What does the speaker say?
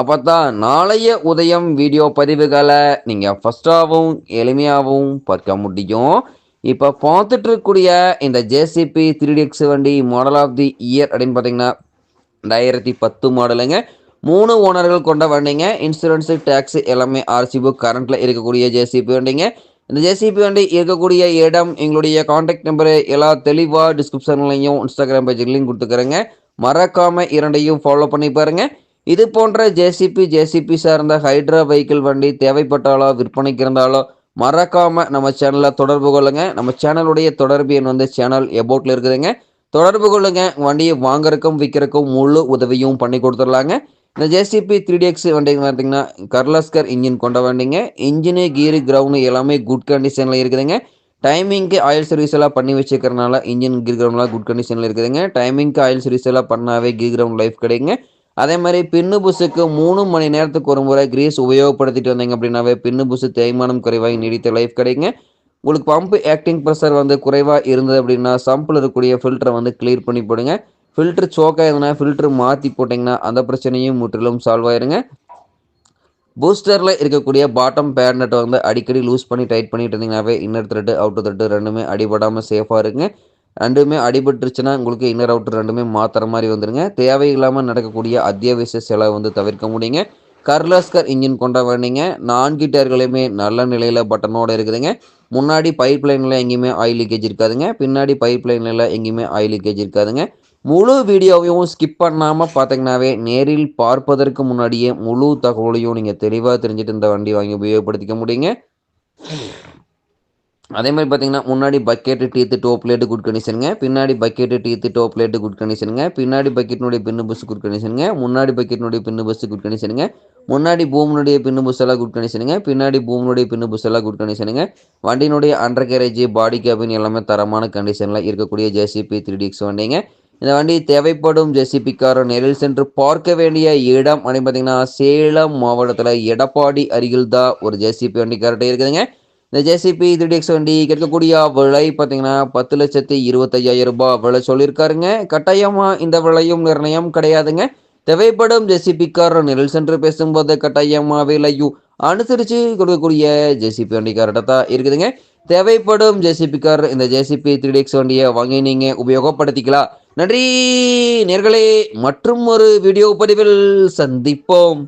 அப்போ தான் நாளைய உதயம் வீடியோ பதிவுகளை நீங்கள் ஃபஸ்ட்டாகவும் எளிமையாகவும் பார்க்க முடியும். இப்போ பார்த்துட்டு இருக்கக்கூடிய இந்த ஜேசிபி த்ரீ எக்ஸ் வண்டி மாடல் ஆஃப் தி இயர் அப்படின்னு பார்த்தீங்கன்னா ரெண்டாயிரத்தி பத்து மாடலுங்க. மூணு ஓனர்கள் கொண்ட வண்டிங்க. இன்சூரன்ஸு டேக்ஸ் எல்லாமே ஆர்சி புக் கரண்ட்டில் இருக்கக்கூடிய ஜேசிபி வண்டிங்க. இந்த ஜேசிபி வண்டி இருக்கக்கூடிய இடம் எங்களுடைய காண்டாக்ட் நம்பரு எல்லா தெளிவாக டிஸ்கிரிப்ஷன்லையும் இன்ஸ்டாகிராம் பேஜ்லையும் கொடுத்துக்கிறேங்க. மறக்காமல் இரண்டையும் ஃபாலோ பண்ணி பாருங்கள் இது போன்ற ஜேசிபி ஜேசிபி சார்ந்த ஹைட்ரா வெஹிக்கிள் வண்டி தேவைப்பட்டாலோ விற்பனைக்கு இருந்தாலோ மறக்காம நம்ம சேனலில் தொடர்பு கொள்ளுங்க. நம்ம சேனலுடைய தொடர்பு எண் வந்து சேனல் எபோட்டில் இருக்குதுங்க. தொடர்பு கொள்ளுங்க. வண்டியை வாங்குறக்கும் விற்கிறக்கும் முழு உதவியும் பண்ணி கொடுத்துடலாங்க. இந்த ஜேசிபி த்ரீ எக்ஸ் வண்டி பார்த்தீங்கன்னா கர்லாஸ்கர் இன்ஜின் கொண்ட வண்டிங்க. இன்ஜினு கீரு கிரவுண்டு எல்லாமே குட் கண்டிஷனில் இருக்குதுங்க. டைமிங்க்கு ஆயில் சர்வீஸ் எல்லாம் பண்ணி வச்சுக்கிறனால இன்ஜின் கீர் கிரவுண்ட்லாம் குட் கண்டிஷனில் இருக்குதுங்க. டைமிங்க்கு ஆயில் சர்வீஸ் எல்லாம் பண்ணாவே கீர் கிரவுண்ட் லைஃப் கிடைக்குங்க. அதே மாதிரி பின்னு புசுக்கு மூணு மணி நேரத்துக்கு ஒரு முறை கிரீஸ் உபயோகப்படுத்திட்டு வந்தீங்க அப்படின்னாவே பின்னு புசு தேய்மானம் குறைவாக நீடித்த லைஃப் கிடைக்குங்க. உங்களுக்கு பம்ப் ஆக்டிங் ப்ரெஷர் வந்து குறைவாக இருந்தது அப்படின்னா சம்பில் இருக்கக்கூடிய ஃபில்டரை வந்து கிளியர் பண்ணி போடுங்க. ஃபில்டர் சோக்காக இருந்ததுன்னா ஃபில்டர் மாற்றி போட்டிங்கன்னா அந்த பிரச்சனையும் முற்றிலும் சால்வ் ஆயிருங்க. பூஸ்டரில் இருக்கக்கூடிய பாட்டம் பேட்னட்டை வந்து அடிக்கடி லூஸ் பண்ணி டைட் பண்ணிட்டு இருந்தீங்கன்னாவே இன்னர் த்ரெட்டு அவுட்டர் த்ரெட்டு ரெண்டுமே அடிபடாமல் சேஃபாக இருக்குங்க. ரெண்டுமே அடிபட்டுருச்சுன்னா உங்களுக்கு இன்னர் அவுட்டர் ரெண்டுமே மாற்றுற மாதிரி வந்துடுங்க தேவையில்லாமல் நடக்கக்கூடிய அத்தியாவசிய செலவு வந்து தவிர்க்க முடியுங்க. கர்லாஸ்கர் இன்ஜின் கொண்ட வண்டிங்க நான்கு டயர்களையுமே நல்ல நிலையில் பட்டனோடு இருக்குதுங்க. முன்னாடி பைப் லைனில் எங்கேயுமே ஆயில் லீக்கேஜ் இருக்காதுங்க. பின்னாடி பைப் லைனில் எங்கேயுமே ஆயில் லீக்கேஜ் இருக்காதுங்க. முழு வீடியோவையும் ஸ்கிப் பண்ணாமல் பார்த்தீங்கன்னாவே நேரில் பார்ப்பதற்கு முன்னாடியே முழு தகவலையும் நீங்கள் தெளிவாக தெரிஞ்சுட்டு இந்த வண்டி வாங்கி உபயோகப்படுத்திக்க முடியுங்க. அதே மாதிரி பார்த்தீங்கன்னா முன்னாடி bucket teeth top plate good கண்டிஷனுங்க பின்னாடி bucket teeth top plate good கண்டிஷனுங்க பின்னாடி பக்கெட்டினுடைய பின்னு பஸ் குட் கண்டிஷனுங்க முன்னாடி பக்கெட்டினுடைய பின்னு பஸ் குட் கண்டிஷனுங்க முன்னாடி பூமினுடைய பின்னு புஸ் எல்லாம் குட் கண்டிஷனுங்க பின்னாடி பூமினுடைய பின்னு புஸ் எல்லாம் குட் கண்டிஷனுங்க வண்டியினுடைய அண்டர் கேரேஜ் பாடி கேபின் எல்லாமே தரமான கண்டிஷனில் இருக்கக்கூடிய ஜேசிபி த்ரீ டிக்ஸ் வண்டிங்க. இந்த வண்டி தேவைப்படும் ஜேசிபிக்காரர் நேரில் சென்று பார்க்க வேண்டிய இடம் அப்படின்னு பார்த்தீங்கன்னா சேலம் மாவட்டத்தில் எடப்பாடி அருகில் தான் ஒரு ஜேசிபி வண்டி கரெக்டாக இருக்குதுங்க. இந்த ஜேசிபி த்ரீ எக்ஸ் வண்டி கேட்கக்கூடிய விலை பார்த்தீங்கன்னா பத்து லட்சத்தி இருபத்தையாயிரம் ரூபாய் விலை சொல்லியிருக்காருங்க. கட்டாயமாக இந்த விலையும் நிர்ணயம் கிடையாதுங்க. தேவைப்படும் ஜேசிபிக்காரர் நிழல் சென்று பேசும்போது கட்டாயமாக விலையும் அனுசரித்து கொடுக்கக்கூடிய ஜேசிபி வண்டி தான் இருக்குதுங்க. தேவைப்படும் ஜேசிபிக்கார் இந்த ஜேசிபி த்ரீ எக்ஸ் வண்டியை வாங்கி நீங்கள் உபயோகப்படுத்திக்கலாம். நன்றி நேர்களே மற்றும் ஒரு வீடியோ பதிவில் சந்திப்போம்.